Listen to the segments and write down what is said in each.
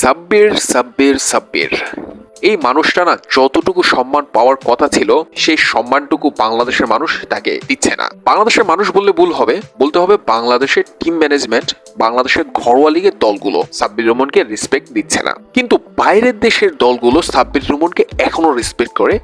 সাব্বির সাব্বির সাব্বির। এই মানুষটা না যতটুকু সম্মান পাওয়ার কথা ছিল, সেই সম্মানটুকু বাংলাদেশের মানুষ তাকে দিচ্ছে না। বাংলাদেশের মানুষ বললে ভুল হবে। বলতে হবে বাংলাদেশের টিম ম্যানেজমেন্ট বাংলাদেশের ঘরোয়া লিগের দলগুলো সাব্বির রহমানকে রেসপেক্ট দিচ্ছে না। কিন্তু বাইরের দেশের দলগুলো সাব্বির রহমানকে এখনও রেসপেক্ট করে,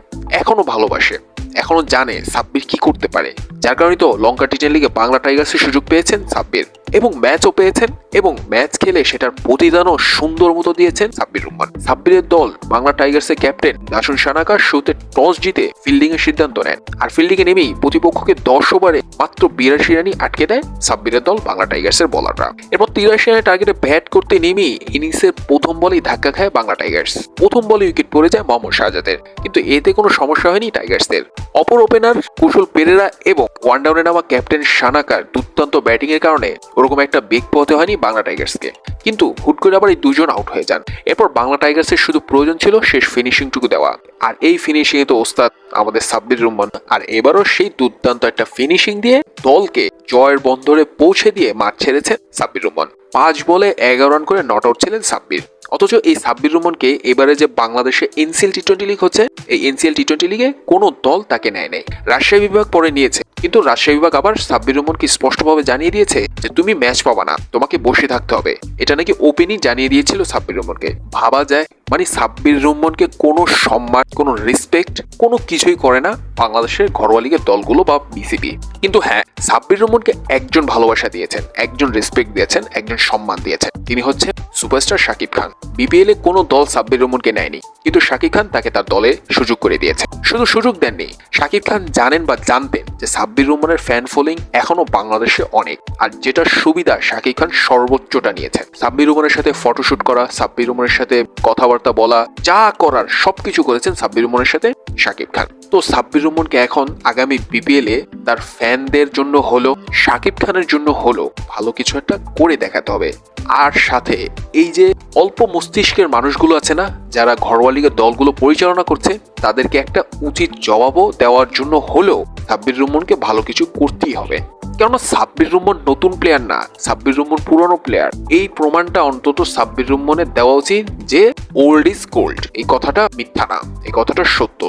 এখনও ভালোবাসে, এখনও জানে সাব্বির কি করতে পারে। যার কারণে তো লঙ্কা টি টেন লিগে বাংলা টাইগার্সের সুযোগ পেয়েছেন সাব্বির। এবং ম্যাচও পেয়েছেন এবং ম্যাচ খেলে সেটার প্রতিদানও সুন্দর মতো দিয়েছেন সাব্বির রহমান। সাব্বিরের দল বাংলা টাইগার্সের ক্যাপ্টেন দাসুন সানাকার শুরুতে টস জিতে ফিল্ডিং এর সিদ্ধান্ত নেন। আর ফিল্ডিং এ নেমেই প্রতিপক্ষকে দশ ওভারে মাত্র বিরাশি রানই আটকে দেয় সাব্বিরের দল বাংলা টাইগার্সের বলাররা। এরপর তিরাশি রানের টার্গেটে ব্যাট করতে নেমেই ইনিংসের প্রথম বলেই ধাক্কা খায় বাংলা টাইগার্স। প্রথম বলে উইকেট পড়ে যায় মোহাম্মদ শাহজাদের। কিন্তু এতে কোনো সমস্যা হয়নি টাইগার্সদের। অপর ওপেনার কুশল পেরেরা এবং ওয়ান ডাউনে নামা ক্যাপ্টেন সানাকার দুর্দান্ত ব্যাটিং এর কারণে ওরকম একটা বেগ পথে হয়নি বাংলা টাইগার্সকে। কিন্তু হুট করে আবার এই দুজন আউট হয়ে যান। এরপর বাংলা টাইগার্সের শুধু প্রয়োজন ছিল শেষ ফিনিশিংটুকু দেওয়া। আর এই ফিনিশিং এ তো ওস্তাদ আমাদের সাব্বির রহমান আর এবারও সেই দুর্দান্ত একটা ফিনিশিং দিয়ে দলকে জয়ের বন্দরে পৌঁছে দিয়ে মাঠ ছেড়েছেন সাব্বির রহমান পাঁচ বলে এগারো রান করে নট আউট ছিলেন সাব্বির। অথচ এই সাব্বির রহমানকে এবারে যে বাংলাদেশে এনসিএল টি টোয়েন্টি লিগ হচ্ছে, এই এনসিএল টি টোয়েন্টি লিগে কোনো দল তাকে নেয় নাই। রাজশাহী বিভাগ পরে নিয়েছে। কিন্তু রাজশাহী বিভাগ আবার সাব্বির রহমানকে স্পষ্টভাবে জানিয়ে দিয়েছে যে তুমি ম্যাচ পাবা না। তোমাকে বসে থাকতে হবে। এটা নাকি ওপেনই জানিয়ে দিয়েছিল সাব্বির রহমানকে। ভাবা যায় মানে সাব্বির রহমানকে কোনো সম্মান, কোনো রেসপেক্ট কোনো কিছুই করে না বাংলাদেশের ঘরোয়া লিগের দলগুলো বা বিসিবি কিন্তু হ্যাঁ সাব্বির রহমানকে একজন ভালোবাসা দিয়েছেন, একজন রেসপেক্ট দিয়েছেন, একজন সম্মান দিয়েছেন। তিনি হচ্ছে সুপারস্টার শাকিব খান। বিপিএল এ কোনো দল সাব্বির রহমানকে নেয়নি, কিন্তু শাকিব খান তাকে তার দলে সুযোগ করে দিয়েছে। শুধু সুযোগ দেননি, শাকিব খান জানেন বা জানতেন যে সাব্বির রহমানের ফ্যান ফলোইং এখনও বাংলাদেশে অনেক, আর যেটা সুবিধা শাকিব খান সর্বোচ্চটা নিয়েছেন। সাব্বির রহমানের সাথে ফটোশুট করা, সাব্বির রহমানের সাথে কথাবার্তা বলা, যা করার সবকিছু করেছেন সাব্বির রহমানের সাথে শাকিব খান। তো সাব্বির রহমানকে এখন আগামী বিপিএল এ তার ফ্যানদের জন্য হলো, শাকিব খানের জন্য হলো ভালো কিছু একটা করে দেখাতে হবে। আর সাথে এই যে অল্প মস্তিষ্কের মানুষগুলো আছে না, যারা ঘরোয়া দলগুলো পরিচালনা করছে, তাদেরকে একটা উচিত জবাবও দেওয়ার জন্য হলেও সাব্বির রহমানকে ভালো কিছু করতেই হবে। কেননা সাব্বির রহমান নতুন প্লেয়ার না সাব্বির রহমান পুরনো প্লেয়ার এই প্রমাণটা অন্তত সাব্বির রহমানের দেওয়া উচিত যে ওল্ড ইজ গোল্ড এই কথাটা মিথ্যা না, এই কথাটা সত্য।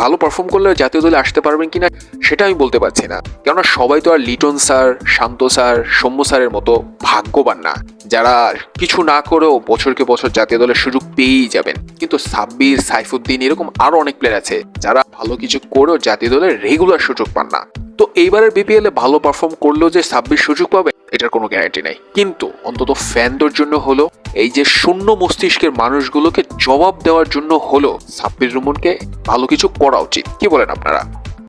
ভালো পারফর্ম করলে জাতীয় দলে আসতে পারবেন কিনা, সেটা আমি বলতে পারছি না। কেননা সবাই তো আর লিটন স্যার, শান্ত স্যার, সৌম্য স্যারের মতো ভাগ্যবান না। যারা কিছু না করেও বছরকে বছর জাতীয় দলের সুযোগ পেয়েই যাবেন। কিন্তু সাব্বির, সাইফুদ্দিন এরকম আরও অনেক প্লেয়ার আছে, যারা ভালো কিছু করেও জাতীয় দলের রেগুলার সুযোগ পান না। তো এইবারের বিপিএল ভালো পারফর্ম করলেও যে সাব্বির সুযোগ পাবে, এটার কোনো গ্যারান্টি নাই। কিন্তু অন্তত ফ্যানদের জন্য হলো, এই যে শূন্য মস্তিষ্কের মানুষগুলোকে জবাব দেওয়ার জন্য হলো সাব্বির রুমনকে ভালো কিছু করা উচিত। কি বলেন আপনারা?